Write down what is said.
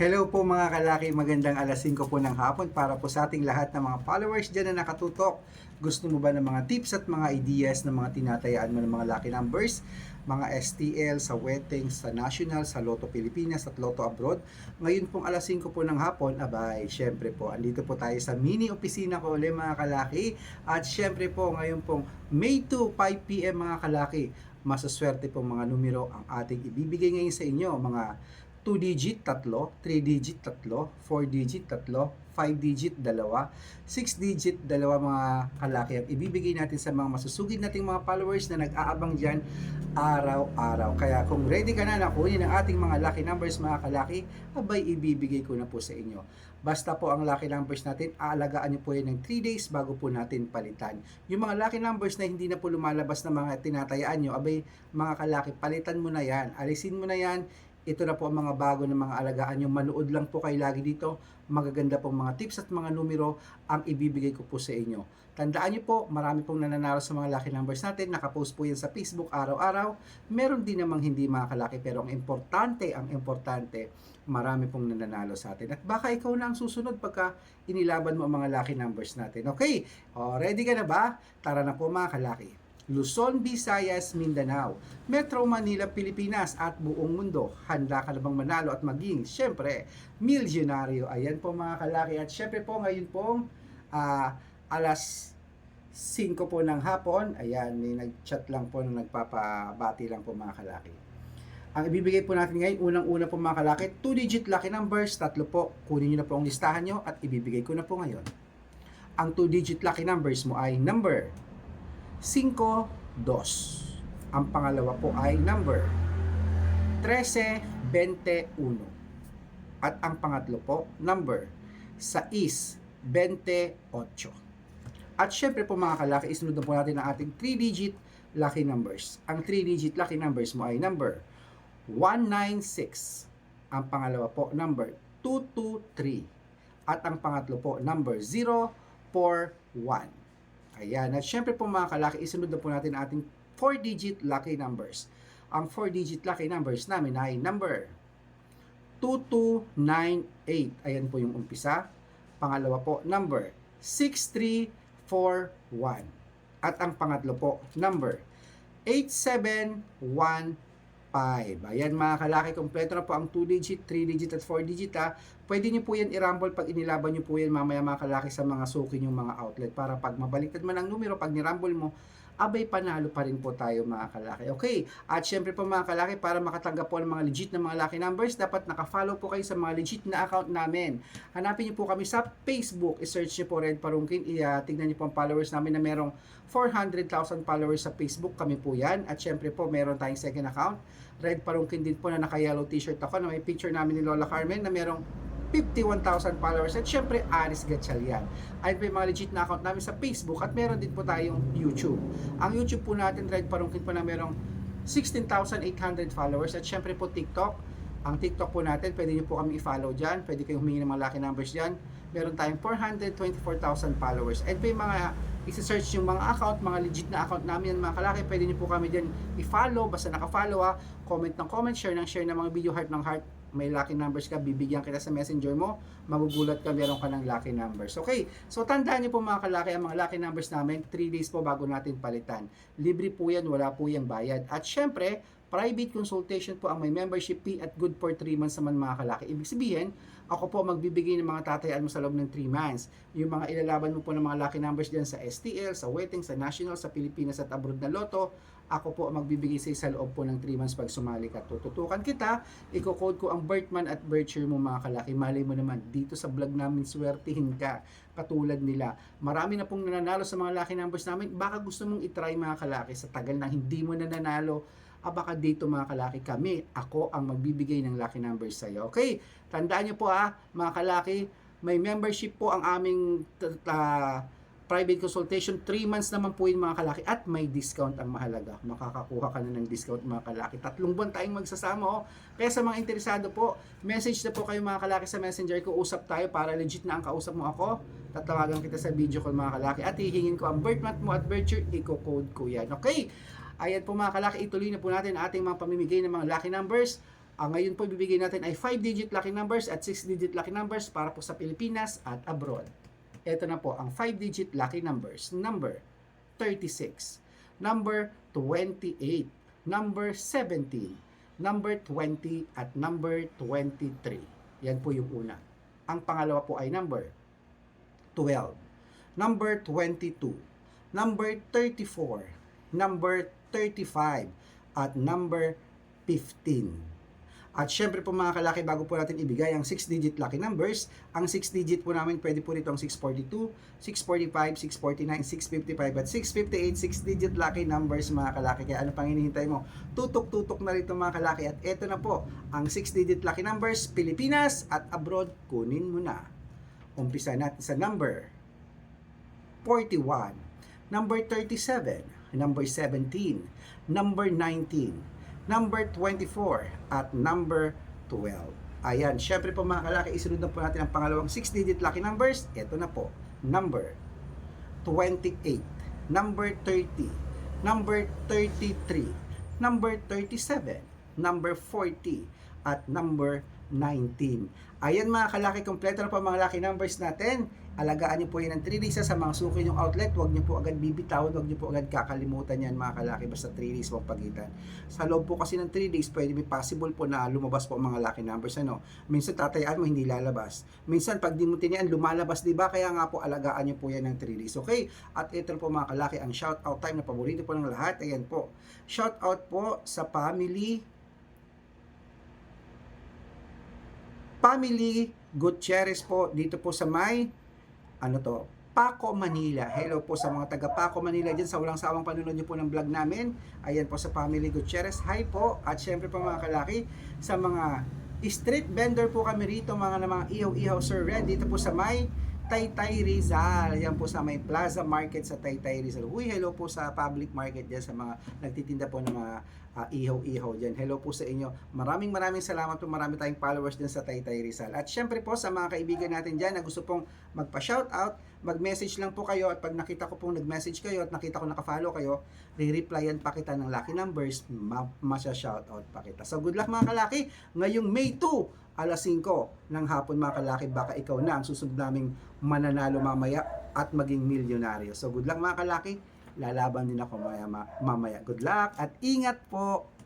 Hello po mga kalaki, magandang alas 5 po ng hapon para po sa ating lahat ng mga followers dyan na nakatutok. Gusto mo ba ng mga tips at mga ideas ng mga tinatayaan mo ng mga lucky numbers? Mga STL sa weddings, sa national, sa Lotto Pilipinas at Lotto Abroad. Ngayon pong alas 5 po ng hapon, abay, syempre po, andito po tayo sa mini opisina ko ulit mga kalaki. At syempre po, ngayon pong May 2, 5pm mga kalaki, masaswerte pong mga numero ang ating ibibigay ngayon sa inyo, mga 2-digit tatlo, 3-digit tatlo, 4-digit tatlo, 5-digit dalawa, 6-digit dalawa mga kalaki ang ibibigay natin sa mga masusugid nating mga followers na nag-aabang dyan araw-araw. Kaya kung ready ka na na kunin ang ating mga lucky numbers mga kalaki, abay ibibigay ko na po sa inyo. Basta po ang lucky numbers natin, aalagaan niyo po yan ng 3 days bago po natin palitan. Yung mga lucky numbers na hindi na po lumalabas na mga tinatayaan nyo, abay mga kalaki, palitan mo na yan. Alisin mo na yan, ito na po ang mga bago ng mga alagaan nyo. Manood lang po kayo lagi dito. Magaganda pong mga tips at mga numero ang ibibigay ko po sa inyo. Tandaan nyo po, marami pong nananalo sa mga lucky numbers natin. Nakapost po yan sa Facebook araw-araw. Meron din namang hindi mga kalaki. Pero ang importante, ang importante, marami pong nananalo sa atin. At baka ikaw na ang susunod pagka inilaban mo ang mga lucky numbers natin. Okay? O, ready ka na ba? Tara na po mga kalaki. Luzon, Visayas, Mindanao, Metro Manila, Pilipinas at buong mundo. Handa ka na bang manalo at maging, syempre, milyonaryo. Ayan po mga kalaki. At syempre po ngayon pong ah, alas 5 po ng hapon. Ayan, may nag-chat lang po na nagpapabati lang po mga kalaki. Ang ibibigay po natin ngayon, unang-una po mga kalaki, 2-digit lucky numbers, tatlo po. Kunin nyo na po ang listahan nyo at ibibigay ko na po ngayon. Ang 2-digit lucky numbers mo ay number 5, 2. Ang pangalawa po ay number 13, 21. At ang pangatlo po, number 6, 28. At syempre po mga kalaki, isunod po natin ang ating 3-digit lucky numbers. Ang 3-digit lucky numbers mo ay number 196. Ang pangalawa po, number 223. At ang pangatlo po, number 041. Ayan. At syempre po mga kalaki, isunod na po natin ating 4-digit lucky numbers. Ang 4-digit lucky numbers namin ay number 2298. Ayan po yung umpisa. Pangalawa po, number 6341. At ang pangatlo po, number 8715. Ayan mga kalaki, kompleto na po ang 2-digit, 3-digit at 4-digit ha. Pwede nyo po yan i-rumble pag inilaban nyo po yan mamaya mga kalaki sa mga suki yung mga outlet para pag mabaliktad man ang numero, pag ni-rumble mo, abay panalo pa rin po tayo mga kalaki. Okay, at syempre po mga kalaki, para makatanggap po ng mga legit na mga lucky numbers, dapat nakafollow po kayo sa mga legit na account namin. Hanapin niyo po kami sa Facebook, i-search niyo po Red Parungkin, i-tignan niyo po ang followers namin na merong 400,000 followers sa Facebook, kami po yan. At syempre po, meron tayong second account, Red Parungkin din po na naka-yellow t-shirt ako na may picture namin ni Lola Carmen na merong 51,000 followers at syempre Aris Gatchalian. Po yung mga legit na account namin sa Facebook at meron din po tayong YouTube. Ang YouTube po natin, Red Parungkin po na merong 16,800 followers at syempre po TikTok. Ang TikTok po natin, pwede nyo po kami i-follow dyan. Pwede kayong humingi ng mga lucky numbers dyan. Meron tayong 424,000 followers. Po yung mga isi-search yung mga account, mga legit na account namin mga kalaki, pwede nyo po kami dyan i-follow. Basta naka-follow ha. Comment ng comment, share ng share ng mga video, heart ng heart may lucky numbers ka, bibigyan kita sa messenger mo, magugulat ka, meron ka ng lucky numbers. Okay, so tandaan niyo po mga kalaki, ang mga lucky numbers namin, 3 days po bago natin palitan. Libre po yan, wala po yung bayad. At syempre, private consultation po ang may membership fee at good for 3 months naman mga kalaki. Ibig sabihin, ako po magbibigay ng mga tatayaan mo sa loob ng 3 months. Yung mga ilalaban mo po ng mga lucky numbers dyan sa STL, sa Wedding, sa National, sa Pilipinas at abroad na loto, ako po ang magbibigay sa sa loob po ng 3 months pag sumali ka. Tututukan kita, i-code ko ang birthman at birth year mo mga kalaki. Malay mo naman, dito sa vlog namin, swertihin ka. Katulad nila. Marami na pong nananalo sa mga lucky numbers namin. Baka gusto mong itry mga kalaki sa tagal na hindi mo nananalo ah, baka dito mga kalaki kami, ako ang magbibigay ng lucky numbers sa iyo. Okay, tandaan niyo po ah, mga kalaki, may membership po ang aming ah, private consultation. 3 months naman po yun mga kalaki at may discount ang mahalaga. Makakakuha ka na ng discount mga kalaki. Tatlong buwan tayong magsasama oh. Kaya sa mga interesado po, message na po kayo mga kalaki sa messenger ko. Usap tayo para legit na ang kausap mo ako. Tatawagan kita sa video call mga kalaki at hihingin ko ang birth month mo at birth year. Iko-code ko yan. Okay? Ayan po mga kalaki, ituloy na po natin ating mga pamimigay ng mga lucky numbers. Ang ngayon po ibibigay natin ay 5-digit lucky numbers at 6-digit lucky numbers para po sa Pilipinas at abroad. Ito na po ang 5-digit lucky numbers. Number 36, number 28, number 17, number 20 at number 23. Yan po yung una. Ang pangalawa po ay number 12, number 22, number 34, number 35, at number 15. At syempre po mga kalaki, bago po natin ibigay ang 6-digit lucky numbers, ang 6-digit po namin pwede po rito ang 642, 645, 649, 655, at 658, 6-digit lucky numbers mga kalaki. Kaya ano pang hinihintay mo? Tutok-tutok na rito mga kalaki. At eto na po, ang 6-digit lucky numbers, Pilipinas at abroad, kunin mo na. Umpisa natin sa number 41, number 37, number 17, number 19, number 24, at number 12. Ayan, syempre po mga kalaki, isunod na po natin ang pangalawang 6-digit lucky numbers. Ito na po, number 28, number 30, number 33, number 37, number 40, at number 19. Ayan mga kalaki, kompleto na po mga lucky numbers natin. Alagaan niyo po yan ng 3 days sa mga suki yung outlet. Huwag niyo po agad bibitawan, huwag niyo po agad kakalimutan yan mga kalaki. Basta 3 days ang pagitan. Sa loob po kasi ng 3 days, pwede may possible po na lumabas po ang mga lucky numbers. Ano? Minsan tatayaan mo, hindi lalabas. Minsan pag di mo tinian, lumalabas, di ba? Kaya nga po alagaan niyo po yan ng 3 days. Okay? At ito po mga kalaki, ang shout out time na paborito po ng lahat. Ayan po. Shout out po sa family Family Gutierrez po dito po sa may ano to Paco, Manila. Hello po sa mga taga Paco, Manila dyan sa walang sawang panunod niyo po ng vlog namin. Ayan po sa Family Gutierrez. Hi po. At syempre po mga kalaki sa mga street vendor po kami rito mga na mga ihaw-ihaw sir red dito po sa may Taytay Rizal. Yan po sa may Plaza Market sa Taytay Rizal. Huy, hello po sa public market dyan sa mga nagtitinda po ng mga ah, ihaw-ihaw dyan. Hello po sa inyo. Maraming maraming salamat po. Marami tayong followers dyan sa Taytay Rizal. At syempre po sa mga kaibigan natin dyan na gusto pong magpa-shoutout, mag-message lang po kayo at pag nakita ko pong nag-message kayo at nakita ko naka-follow kayo, re-replyan pa kita ng lucky numbers, ma- masya-shoutout pa kita. So good luck mga kalaki. Ngayong May 2, alas 5 ng hapon mga kalaki, baka ikaw na ang susunod naming mananalo mamaya at maging milyonaryo. So good luck mga kalaki. Lalaban din ako mamaya. mamaya. Good luck at ingat po.